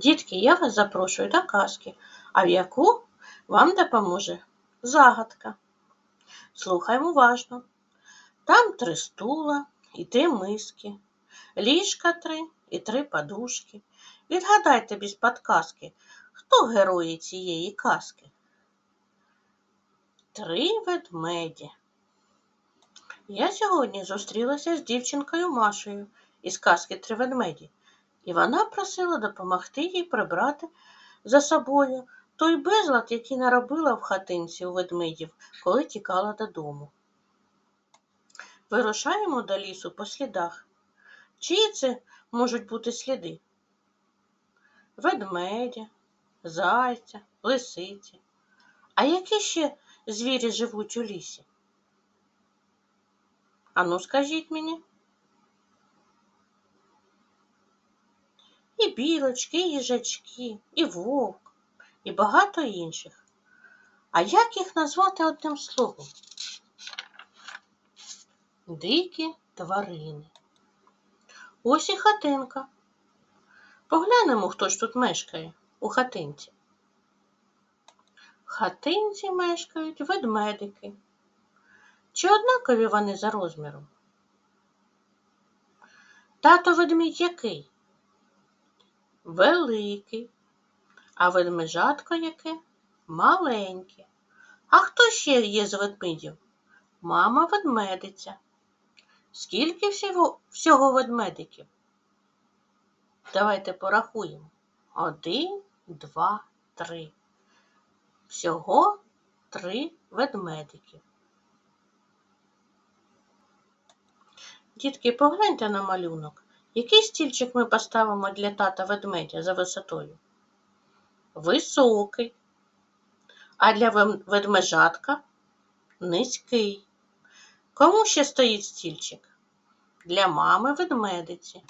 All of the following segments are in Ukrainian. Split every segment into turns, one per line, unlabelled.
Дітки, я вас запрошую до казки, а в яку вам допоможе загадка. Слухаємо уважно. Там три стула і три миски, ліжка три і три подушки. Відгадайте без подказки, хто герої цієї казки? Три ведмеді. Я сьогодні зустрілася з дівчинкою Машею із казки Три ведмеді, і вона просила допомогти їй прибрати за собою той безлад, який наробила в хатинці у ведмедів, коли тікала додому. Вирушаємо до лісу по слідах. Чиї це можуть бути сліди? Ведмедя, зайця, лисиці. А які ще звірі живуть у лісі? Ану, скажіть мені. І білочки, і їжачки, і вовк, і багато інших. А як їх назвати одним словом? Дикі тварини. Ось і хатинка. Поглянемо, хто ж тут мешкає у хатинці. Хатинці мешкають ведмедики. Чи однакові вони за розміром? Тато ведмідь який? Великий. А ведмежатко яке? Маленьке. А хто ще є з ведмедів? Мама ведмедиця. Скільки всього, всього ведмедиків? Давайте порахуємо. Один, два, три. Всього три ведмедики. Дітки, погляньте на малюнок. Який стільчик ми поставимо для тата ведмедя за висотою? Високий. А для ведмежатка низький. Кому ще стоїть стільчик? Для мами ведмедиці.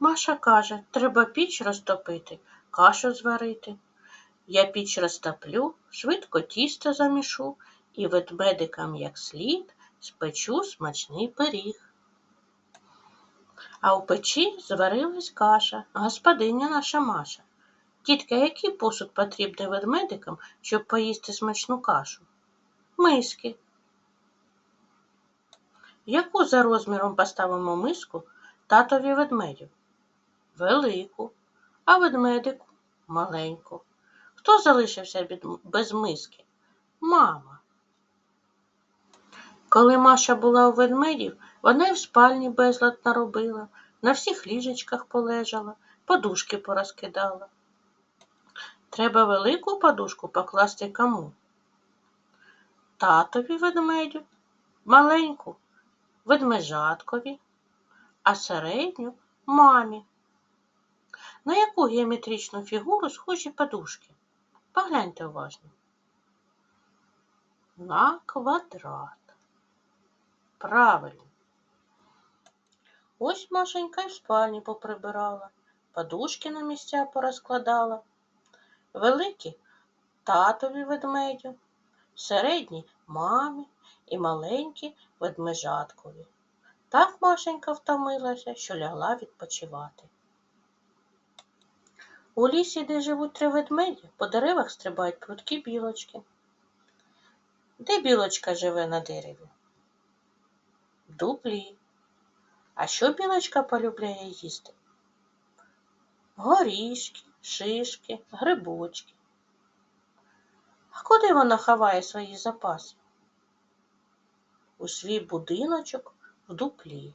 Маша каже, треба піч розтопити, кашу зварити. Я піч розтоплю, швидко тісто замішу і ведмедикам як слід спечу смачний пиріг. А у печі зварилась каша, господиня наша Маша. Тітка, який посуд потрібний ведмедикам, щоб поїсти смачну кашу? Миски. Яку за розміром поставимо миску татові ведмедів? Велику, а ведмедику маленьку. Хто залишився без миски? Мама. Коли Маша була у ведмедів, вона й в спальні безлад наробила, на всіх ліжечках полежала, подушки порозкидала. Треба велику подушку покласти кому? Татові ведмедю, маленьку ведмежаткові, а середню мамі. На яку геометричну фігуру схожі подушки? Погляньте уважно. На квадрат. Правильно. Ось Машенька й в спальні поприбирала, подушки на місця порозкладала. Великі татові ведмедю, середні мамі і маленькі ведмежаткові. Так Машенька втомилася, що лягла відпочивати. У лісі, де живуть три ведмеді, по деревах стрибають прудкі білочки. Де білочка живе на дереві? Дуплі. А що білочка полюбляє їсти? Горішки, шишки, грибочки. А куди вона ховає свої запаси? У свій будиночок в дуплі.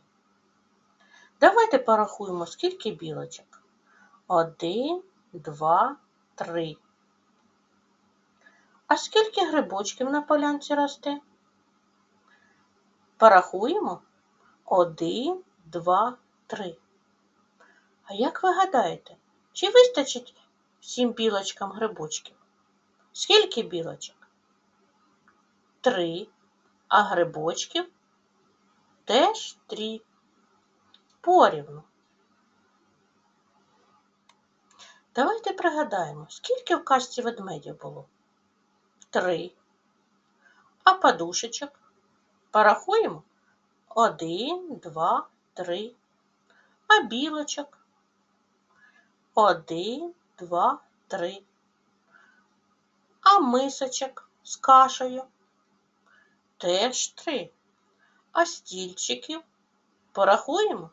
Давайте порахуємо, скільки білочок. Один, два, три. А скільки грибочків на полянці росте? Порахуємо. Один, два, три. А як ви гадаєте, чи вистачить всім білочкам грибочків? Скільки білочок? Три. А грибочків теж три. Порівну. Давайте пригадаємо, скільки в кашці ведмедів було? Три. А подушечок? Порахуємо? Один, два, три. А білочок? Один, два, три. А мисочок з кашею теж три. А стільчиків порахуємо.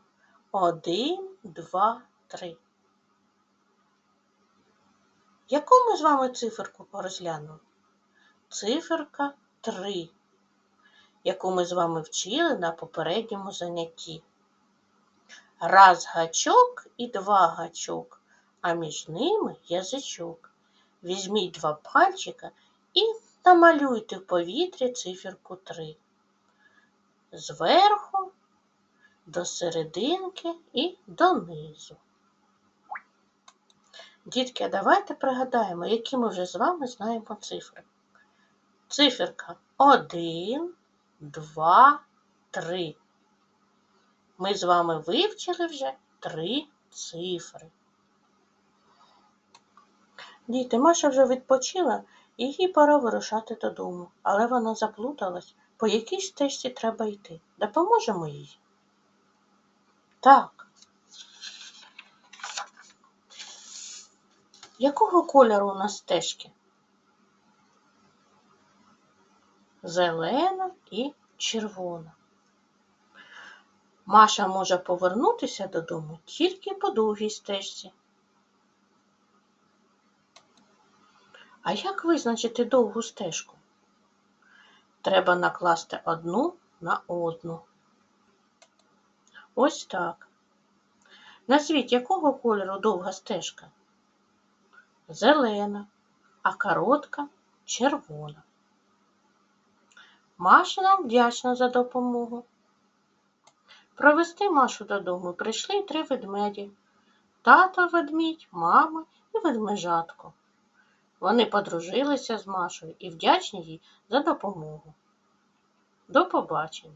Один, два, три. Яку ми з вами циферку порозглянули? Циферка 3, яку ми з вами вчили на попередньому занятті. Раз гачок і два гачок, а між ними язичок. Візьміть два пальчика і намалюйте в повітрі циферку 3. Зверху до серединки і донизу. Дітки, а давайте пригадаємо, які ми вже з вами знаємо цифри. Циферка 1, 2, 3. Ми з вами вивчили вже три цифри. Діти, Маша вже відпочила, і їй пора вирушати додому, але вона заплуталась, по якій стежці треба йти. Допоможемо їй? Так. Якого кольору у нас стежки? Зелена і червона. Маша може повернутися додому тільки по довгій стежці. А як визначити довгу стежку? Треба накласти одну на одну. Ось так. Назвіть, якого кольору довга стежка? Зелена, а коротка червона. Маша нам вдячна за допомогу. Провести Машу додому прийшли три ведмеді. Тато ведмідь, мама і ведмежатко. Вони подружилися з Машою і вдячні їй за допомогу. До побачення!